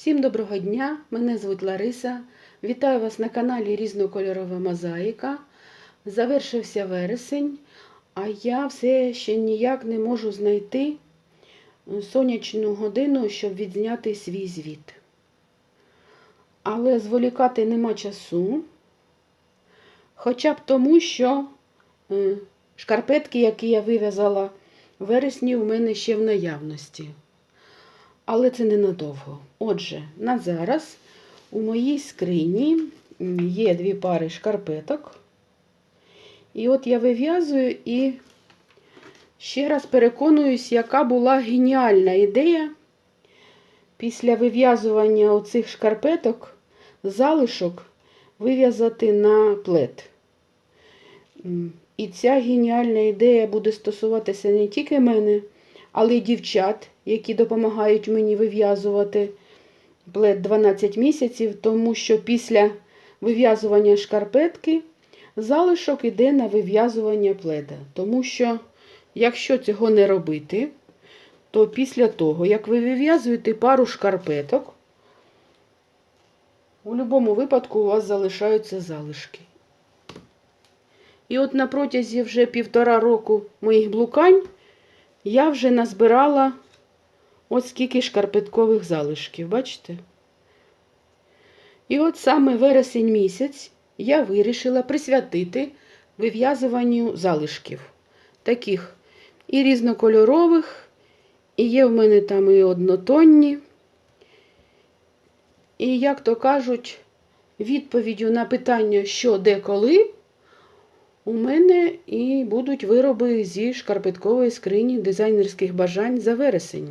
Всім доброго дня! Мене звуть Лариса. Вітаю вас на каналі Різнокольорова Мозаїка. Завершився вересень, а я все ще ніяк не можу знайти сонячну годину, щоб відзняти свій звіт. Але зволікати нема часу. Хоча б тому, що е, шкарпетки, які я вив'язала в вересні, у мене ще в наявності. Але це ненадовго. Отже, на зараз у моїй скрині є дві пари шкарпеток. І от я вив'язую і ще раз переконуюсь, яка була геніальна ідея після вив'язування оцих шкарпеток залишок вив'язати на плед. І ця геніальна ідея буде стосуватися не тільки мене, але й дівчат, які допомагають мені вив'язувати плед 12 місяців, тому що після вив'язування шкарпетки залишок іде на вив'язування пледа. Тому що, якщо цього не робити, то після того, як ви вив'язуєте пару шкарпеток, у будь-якому випадку у вас залишаються залишки. І от на протязі вже півтора року моїх блукань я вже назбирала ось скільки шкарпеткових залишків, бачите? І от саме вересень місяць я вирішила присвятити вив'язуванню залишків. Таких і різнокольорових, і є в мене там і однотонні. І, як то кажуть, відповіддю на питання, що де коли, у мене і будуть вироби зі шкарпеткової скрині дизайнерських бажань за вересень.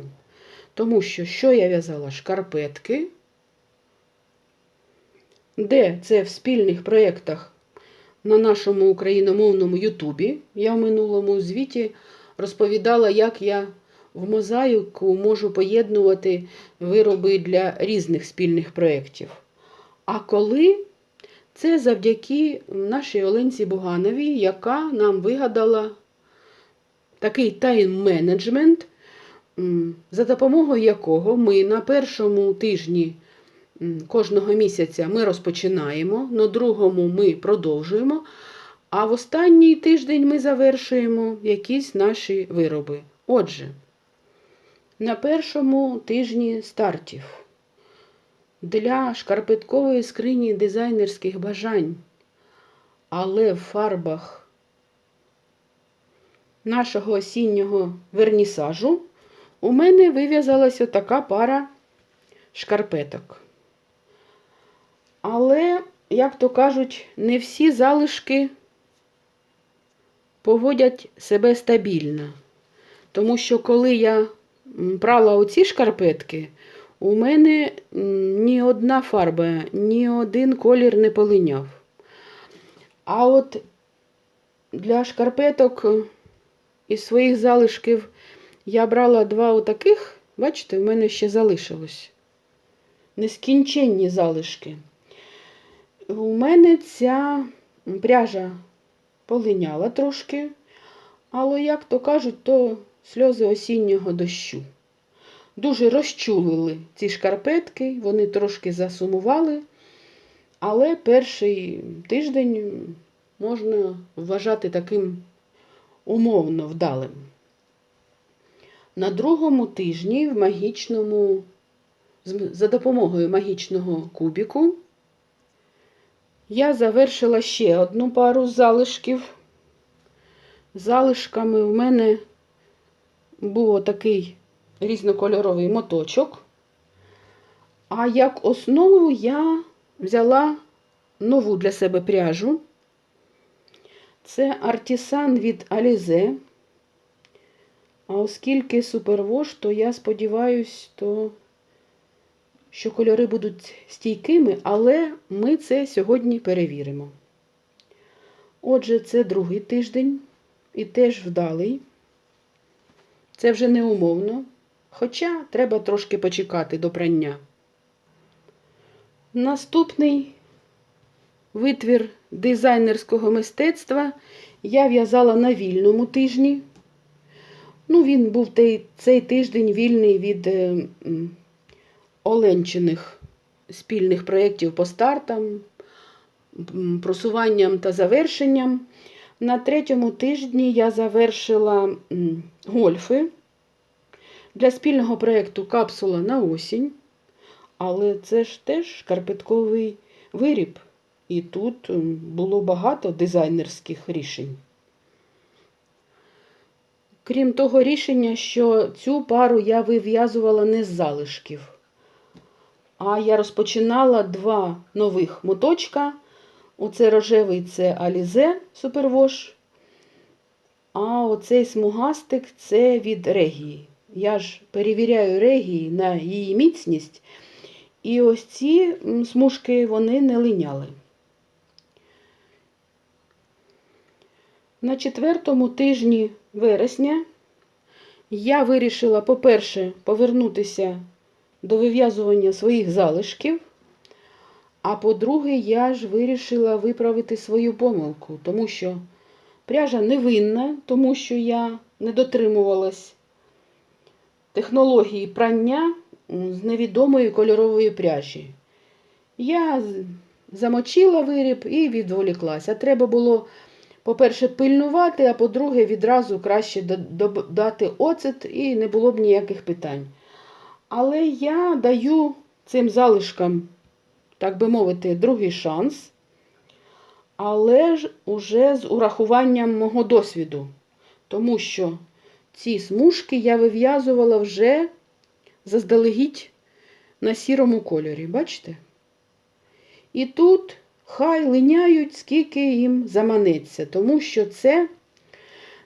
Тому що, що я в'язала? Шкарпетки, де це в спільних проєктах на нашому україномовному Ютубі. Я в минулому звіті розповідала, як я в мозаїку можу поєднувати вироби для різних спільних проєктів. А коли це завдяки нашій Оленці Бугановій, яка нам вигадала такий тайм-менеджмент, за допомогою якого ми на першому тижні кожного місяця ми розпочинаємо, на другому ми продовжуємо, а в останній тиждень ми завершуємо якісь наші вироби. Отже, на першому тижні стартів для шкарпеткової скрині дизайнерських бажань, але в фарбах нашого осіннього вернісажу у мене вив'язалася така пара шкарпеток. Але, як то кажуть, не всі залишки поводять себе стабільно. Тому що коли я прала оці шкарпетки, у мене ні одна фарба, ні один колір не полиняв. А от для шкарпеток із своїх залишків я брала два отаких, бачите, в мене ще залишилось. Нескінченні залишки. У мене ця пряжа полиняла трошки, але, як то кажуть, то сльози осіннього дощу. Дуже розчулили ці шкарпетки, вони трошки засумували, але перший тиждень можна вважати таким умовно вдалим. На другому тижні в магічному, за допомогою магічного кубіку я завершила ще одну пару залишків. Залишками в мене був такий різнокольоровий моточок. А як основу я взяла нову для себе пряжу. Це артісан від Alize. А оскільки супервош, то я сподіваюся, то, що кольори будуть стійкими, але ми це сьогодні перевіримо. Отже, це другий тиждень і теж вдалий. Це вже не умовно, хоча треба трошки почекати до прання. Наступний витвір дизайнерського мистецтва я в'язала на вільному тижні. Ну, він був цей тиждень вільний від е, Оленчиних спільних проєктів по стартам, просуванням та завершенням. На третьому тижні я завершила гольфи для спільного проєкту Капсула на осінь. Але це ж теж шкарпетковий виріб. І тут було багато дизайнерських рішень. Крім того рішення, що цю пару я вив'язувала не з залишків, а я розпочинала два нових моточка. Оце рожевий це Alize Superwash, а оцей смугастик це від Регії. Я ж перевіряю Регії на її міцність. І ось ці смужки вони не линяли. На четвертому тижні вересня я вирішила, по-перше, повернутися до вив'язування своїх залишків. А по-друге, я ж вирішила виправити свою помилку, тому що пряжа невинна, тому що я не дотримувалась технології прання з невідомої кольорової пряжі. Я замочила виріб і відволіклася. Треба було, по-перше, пильнувати, а по-друге, відразу краще дати оцет і не було б ніяких питань. Але я даю цим залишкам, так би мовити, другий шанс, але ж уже з урахуванням мого досвіду. Тому що ці смужки я вив'язувала вже заздалегідь на сірому кольорі. Бачите? І тут хай линяють, скільки їм заманеться, тому що це,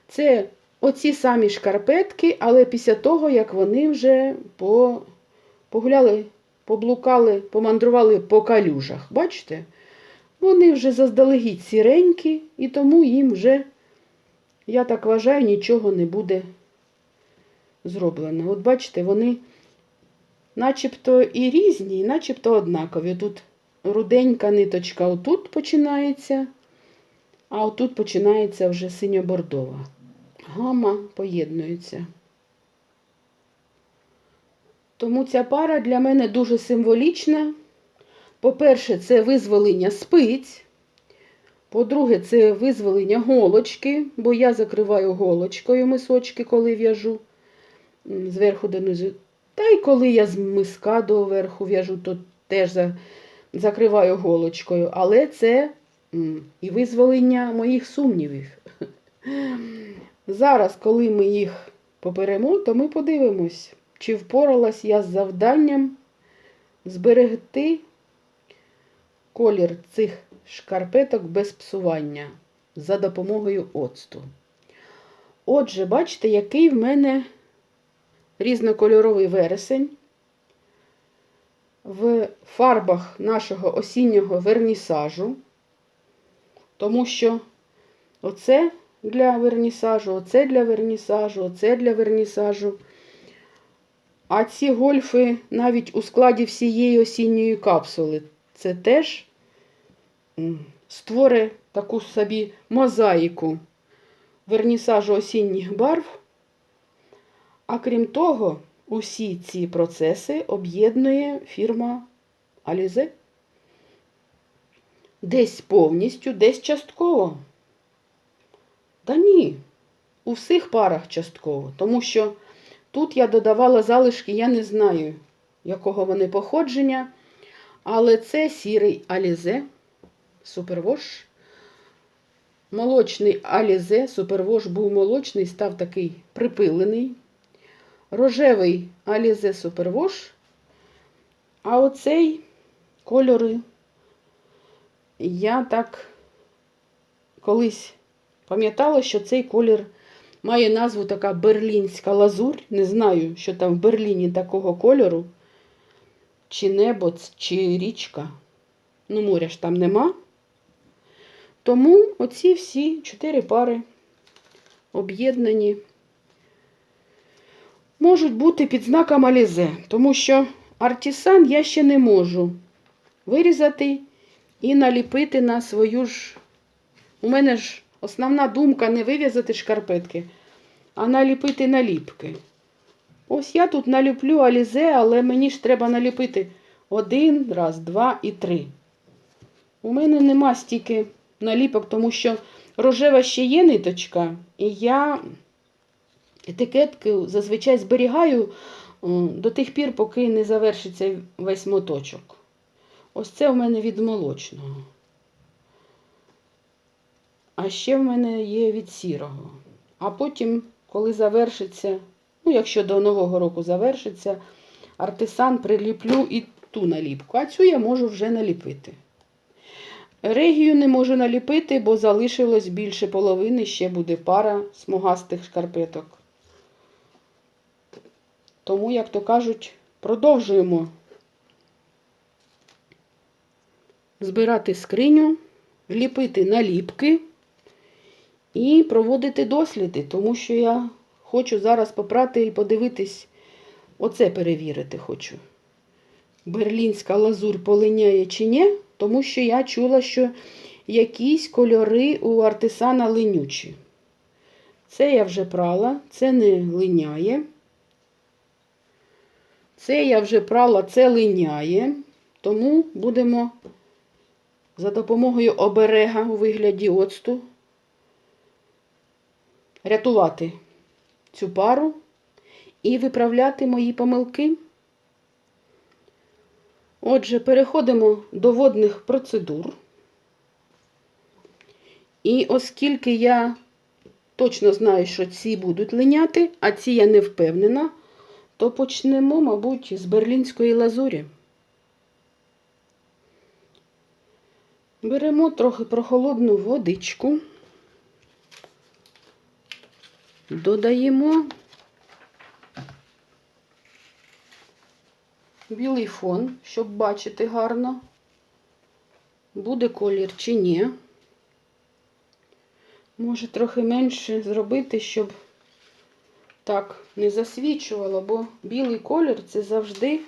це оці самі шкарпетки, але після того, як вони вже по, погуляли, поблукали, помандрували по калюжах. Бачите? Вони вже заздалегідь сіренькі, і тому їм вже, я так вважаю, нічого не буде зроблено. От бачите, вони начебто і різні, і начебто однакові. Тут руденька ниточка отут починається, а отут починається вже синьо-бордова. Гама поєднується. Тому ця пара для мене дуже символічна. По-перше, це визволення спиць. По-друге, це визволення голочки, бо я закриваю голочкою мисочки, коли в'яжу зверху донизу. Та й коли я з миска до верху в'яжу, то теж закриваю голочкою. Але це і визволення моїх сумнівів. Зараз, коли ми їх поперемо, то ми подивимось, чи впоралась я з завданням зберегти колір цих шкарпеток без псування за допомогою оцту. Отже, бачите, який в мене різнокольоровий вересень. В фарбах нашого осіннього вернісажу, тому що оце для вернісажу, оце для вернісажу, оце для вернісажу. А ці гольфи навіть у складі всієї осінньої капсули. Це теж створить таку собі мозаїку вернісажу осінніх барв. А крім того, усі ці процеси об'єднує фірма Alize. Десь повністю, десь частково. Та ні, у всіх парах частково, тому що тут я додавала залишки, я не знаю, якого вони походження, але це сірий Alize Superwash. Молочний Alize Superwash був молочний, став такий припилений. Рожевий Alize Superwash. А оцей кольори я так колись пам'ятала, що цей колір має назву така берлінська лазурь. Не знаю, що там в Берліні такого кольору. Чи небо, чи річка. Ну, моря ж там нема. Тому оці всі чотири пари об'єднані можуть бути під знаком Алізе, тому що артісан я ще не можу вирізати і наліпити на свою ж. У мене ж основна думка не вив'язати шкарпетки, а наліпити наліпки. Ось я тут наліплю алізе, але мені ж треба наліпити один, раз, два і три. У мене нема стільки наліпок, тому що рожева ще є ниточка, і я етикетки зазвичай зберігаю до тих пір, поки не завершиться весь моточок. Ось це в мене від молочного. А ще в мене є від сірого. А потім, коли завершиться, ну, якщо до Нового року завершиться, артисан приліплю і ту наліпку. А цю я можу вже наліпити. Регію не можу наліпити, бо залишилось більше половини, ще буде пара смугастих шкарпеток. Тому, як то кажуть, продовжуємо збирати скриню, ліпити наліпки і проводити досліди, тому що я хочу зараз попрати і подивитись, оце перевірити хочу. Берлінська лазурь полиняє чи ні, тому що я чула, що якісь кольори у артисана линючі. Це я вже прала, це не линяє. Це я вже прала, це линяє. Тому будемо за допомогою оберега у вигляді оцту рятувати цю пару і виправляти мої помилки. Отже, переходимо до водних процедур. І оскільки я точно знаю, що ці будуть линяти, а ці я не впевнена, то почнемо, мабуть, з берлінської лазурі. Беремо трохи прохолодну водичку, додаємо білий фон, щоб бачити гарно, буде колір чи ні. Може трохи менше зробити, щоб так не засвічувало, бо білий колір це завжди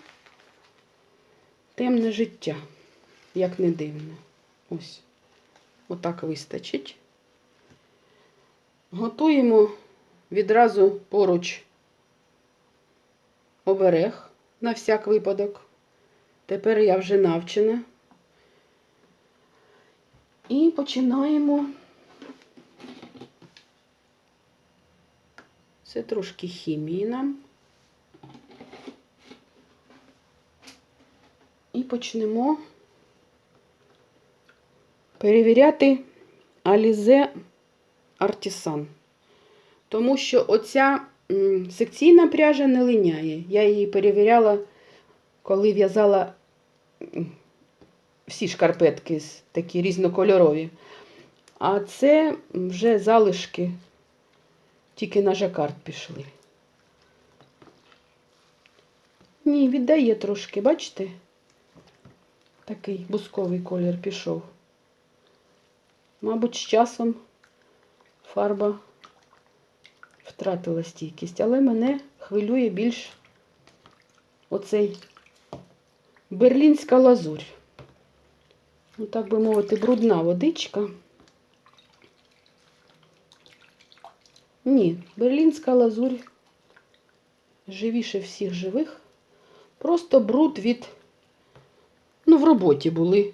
темне життя, як не дивно. Ось, отак вистачить. Готуємо відразу поруч оберег на всяк випадок. Тепер я вже навчена. І починаємо. Це трошки хімії нам. І почнемо перевіряти Alize Artisan. Тому що оця секційна пряжа не линяє. Я її перевіряла, коли в'язала всі шкарпетки такі різнокольорові. А це вже залишки тільки на жакард пішли. Ні, віддає трошки, бачите? Такий бусковий колір пішов. Мабуть, з часом фарба втратила стійкість, але мене хвилює більш оцей берлінська лазурь. Ну, так би мовити, брудна водичка. Ні, берлінська лазурь живіше всіх живих. Просто бруд від. Ну, в роботі були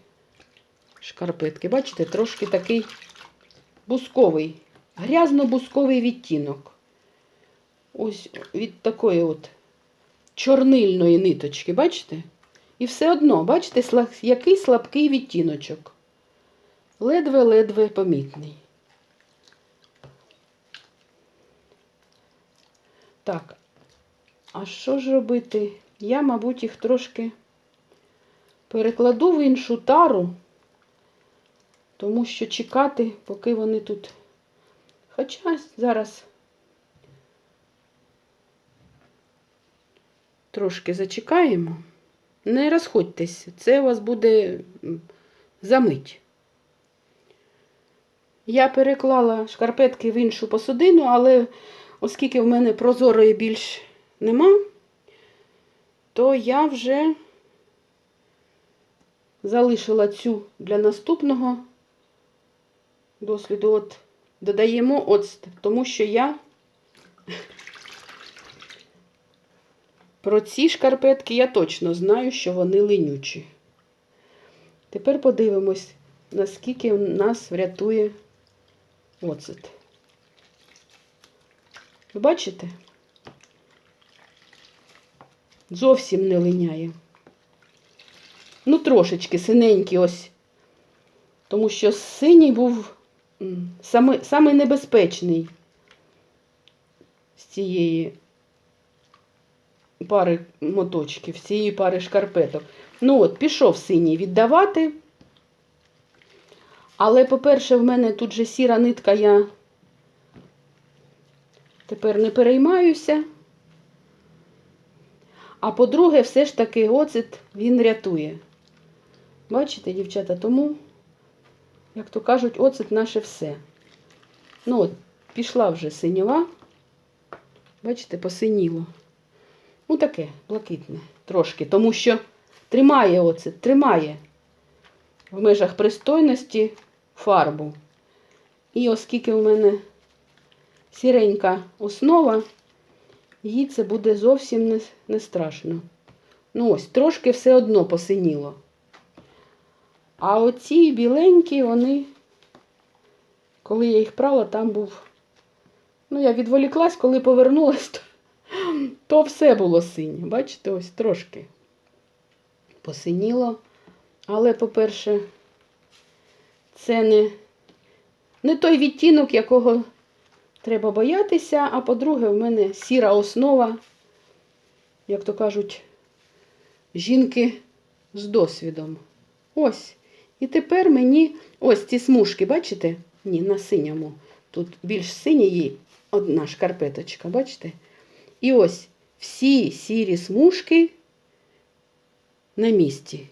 шкарпетки. Бачите, трошки такий бусковий, грязно-бусковий відтінок. Ось від такої от чорнильної ниточки, бачите? І все одно, бачите, який слабкий відтіночок. Ледве-ледве помітний. Так, а що ж робити? Я, мабуть, їх трошки перекладу в іншу тару, тому що чекати, поки вони тут. Хоча зараз трошки зачекаємо. Не розходьтесь, це у вас буде м, за мить. Я переклала шкарпетки в іншу посудину, але оскільки в мене прозорої більш нема, то я вже залишила цю для наступного досліду. От додаємо оцт, тому що я Про ці шкарпетки я точно знаю, що вони ленючі. Тепер подивимось, наскільки нас врятує оцет. Ви бачите? Зовсім не линяє. Ну, трошечки синенький ось. Тому що синій був самий небезпечний з цієї пари моточків, з цієї пари шкарпеток. Ну от, пішов синій віддавати. Але, по-перше, в мене тут же сіра нитка, я тепер не переймаюся. А по-друге, все ж таки оцет він рятує. Бачите, дівчата, тому, як то кажуть, оцет наше все. Ну от, пішла вже синьова. Бачите, посиніло. Ну, таке, блакитне, трошки, тому що тримає оцет, тримає в межах пристойності фарбу. І оскільки у мене сіренька основа, їй це буде зовсім не, не страшно. Ну ось, трошки все одно посиніло. А оці біленькі, вони, коли я їх прала, там був. Ну, я відволіклась, коли повернулась, то, то все було синє. Бачите, ось трошки посиніло. Але, по-перше, це не, не той відтінок, якого треба боятися. А по-друге, в мене сіра основа, як то кажуть, жінки з досвідом. Ось. І тепер мені ось ці смужки, бачите? Ні, на синьому. Тут більш синьої одна шкарпеточка, бачите? І ось всі сірі смужки на місці.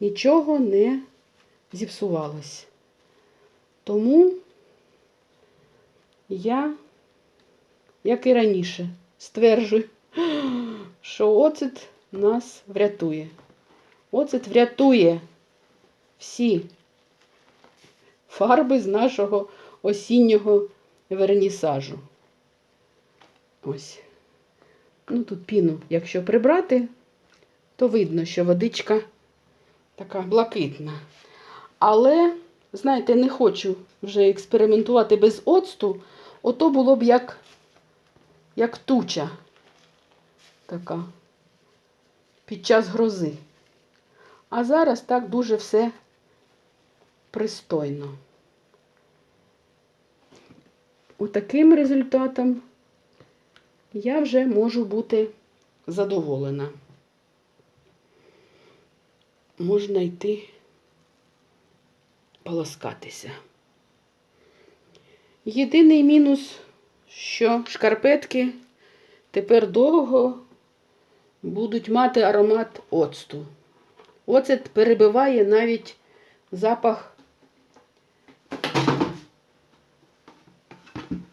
Нічого не зіпсувалось. Тому я, як і раніше, стверджую, що оцет нас врятує. Оцет врятує всі фарби з нашого осіннього вернісажу. Ось. Ну, тут піну, якщо прибрати, то видно, що водичка така блакитна. Але, знаєте, не хочу вже експериментувати без оцту. Ото було б як, як туча така під час грози. А зараз так дуже все пристойно. Отаким результатом я вже можу бути задоволена. Можна йти полоскатися. Єдиний мінус, що шкарпетки тепер довго будуть мати аромат оцту. Оцет перебиває навіть запах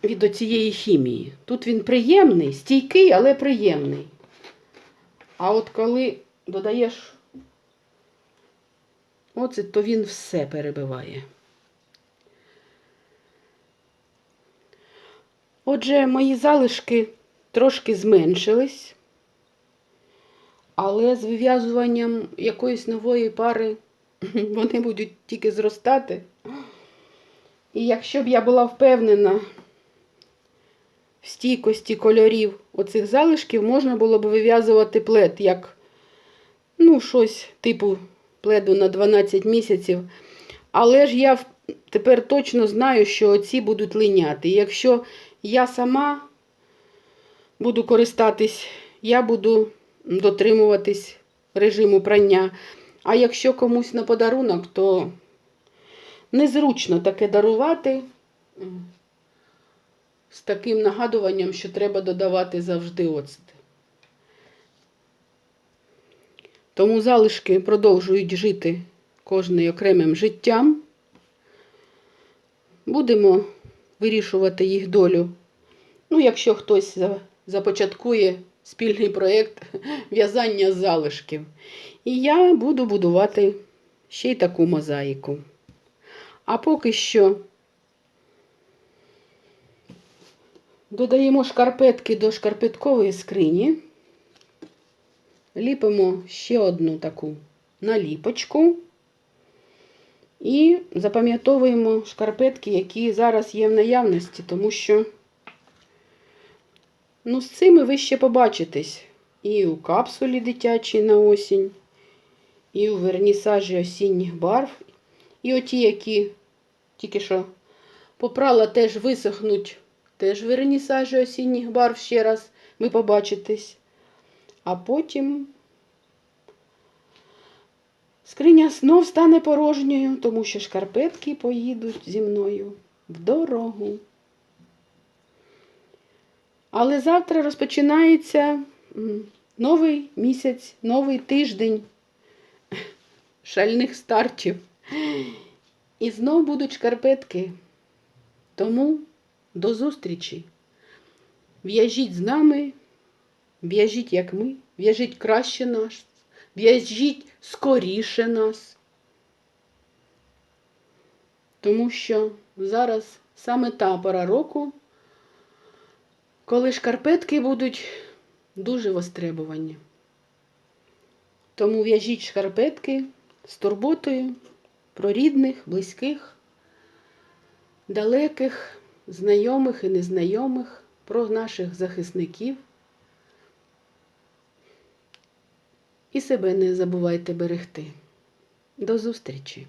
від оцієї хімії. Тут він приємний, стійкий, але приємний. А от коли додаєш оцет, то він все перебиває. Отже, мої залишки трошки зменшились, але з вив'язуванням якоїсь нової пари вони будуть тільки зростати. І якщо б я була впевнена в стійкості кольорів оцих залишків, можна було б вив'язувати плед як ну, щось типу пледу на 12 місяців. Але ж я тепер точно знаю, що оці будуть линяти. Якщо я сама буду користатись, я буду дотримуватись режиму прання. А якщо комусь на подарунок, то незручно таке дарувати з таким нагадуванням, що треба додавати завжди оцет. Тому залишки продовжують жити кожний окремим життям. Будемо вирішувати їх долю. Ну, якщо хтось започаткує спільний проєкт в'язання залишків. І я буду будувати ще й таку мозаїку. А поки що додаємо шкарпетки до шкарпеткової скрині. Ліпимо ще одну таку наліпочку. І запам'ятовуємо шкарпетки, які зараз є в наявності, тому що ну, з цими ви ще побачитесь і у капсулі дитячій на осінь, і у вернісажі осінніх барв, і оті, які тільки що попрала, теж висохнуть, теж вернісажі осінніх барв ще раз ви побачитесь. А потім скриня знов стане порожньою, тому що шкарпетки поїдуть зі мною в дорогу. Але завтра розпочинається новий місяць, новий тиждень шальних стартів. І знов будуть шкарпетки. Тому до зустрічі. В'яжіть з нами, в'яжіть як ми, в'яжіть краще нас, в'яжіть скоріше нас. Тому що зараз саме та пора року, коли шкарпетки будуть дуже востребовані. Тому в'яжіть шкарпетки з турботою про рідних, близьких, далеких, знайомих і незнайомих, про наших захисників. І себе не забувайте берегти. До зустрічі!